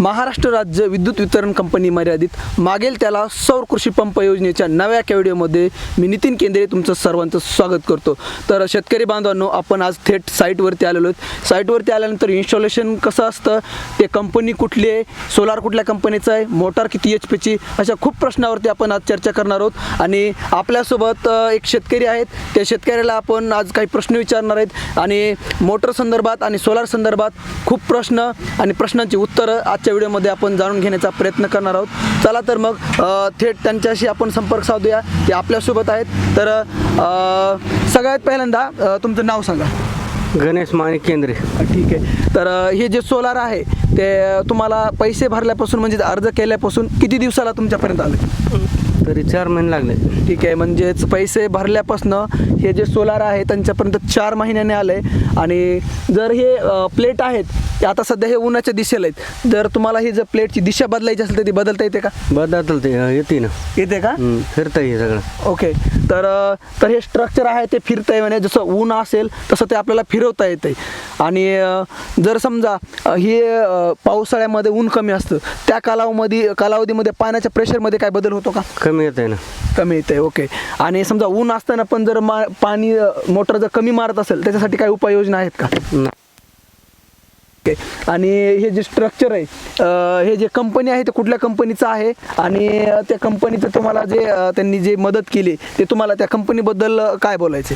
महाराष्ट्र राज्य विद्युत वितरण कंपनी मर्यादित. मागेल त्याला सौर कृषी पंप योजनेच्या नव्या एका व्हिडिओमध्ये मी नितीन केंद्रे तुमचं सर्वांचं स्वागत करतो. तर शेतकरी बांधवांनो आपण आज थेट साईटवरती आलेलो आहेत. साईटवरती आल्यानंतर इन्स्टॉलेशन कसं असतं? ते कंपनी कुठली आहे? सोलार कुठल्या कंपनीचं आहे? मोटार किती एच पीची अशा खूप प्रश्नावरती आपण आज चर्चा करणार आहोत. आणि आपल्यासोबत एक शेतकरी आहेत. त्या शेतकऱ्याला आपण आज काही प्रश्न विचारणार आहेत. आणि मोटर संदर्भात आणि सोलार संदर्भात खूप प्रश्न आणि प्रश्नांची उत्तरं आज आजच्या व्हिडिओमध्ये आपण जाणून घेण्याचा प्रयत्न करणार आहोत. चला तर मग थेट त्यांच्याशी आपण संपर्क साधूया. ते आपल्यासोबत आहेत. तर सगळ्यात पहिल्यांदा तुमचं नाव सांगा. गणेश माणिक केंद्रे. ठीक आहे. तर हे जे सोलार आहे ते तुम्हाला पैसे भरल्यापासून म्हणजे अर्ज केल्यापासून किती दिवसाला तुमच्यापर्यंत आले? तरी चार महिने लागले. ठीक आहे. म्हणजेच पैसे भरल्यापासनं हे जे सोलार आहे त्यांच्यापर्यंत चार महिन्याने आले. आणि जर हे प्लेट आहेत आता सध्या हे उन्हाच्या दिशेला आहेत. जर तुम्हाला ही जर प्लेटची दिशा बदलायची असेल तर ती बदलता येते का? बदलतं ते येते ना. येते का? हम्म, फिरतं हे सगळं. ओके तर अ, तर हे स्ट्रक्चर आहे ते फिरतंय म्हणजे जसं ऊन असेल तसं ते आपल्याला फिरवता येतंय. आणि अ, जर समजा अ, हे अ, पावसाळ्यामध्ये ऊन कमी असतं त्या कालावधी कालावधीमध्ये पाण्याच्या प्रेशरमध्ये काय बदल होतो का? कमी येत आहे ना. कमी येते ओके आणि समजा ऊन असताना पण जर मा पाणी मोटर जर कमी मारत असेल त्याच्यासाठी काही उपाययोजना आहेत का? ना- ओके. आणि हे जे स्ट्रक्चर आहे अ, हे जे कंपनी आहे ते कुठल्या कंपनीचं आहे? आणि त्या कंपनीचं तुम्हाला जे अ, त्यांनी जे मदत केली ते तुम्हाला त्या कंपनीबद्दल काय बोलायचे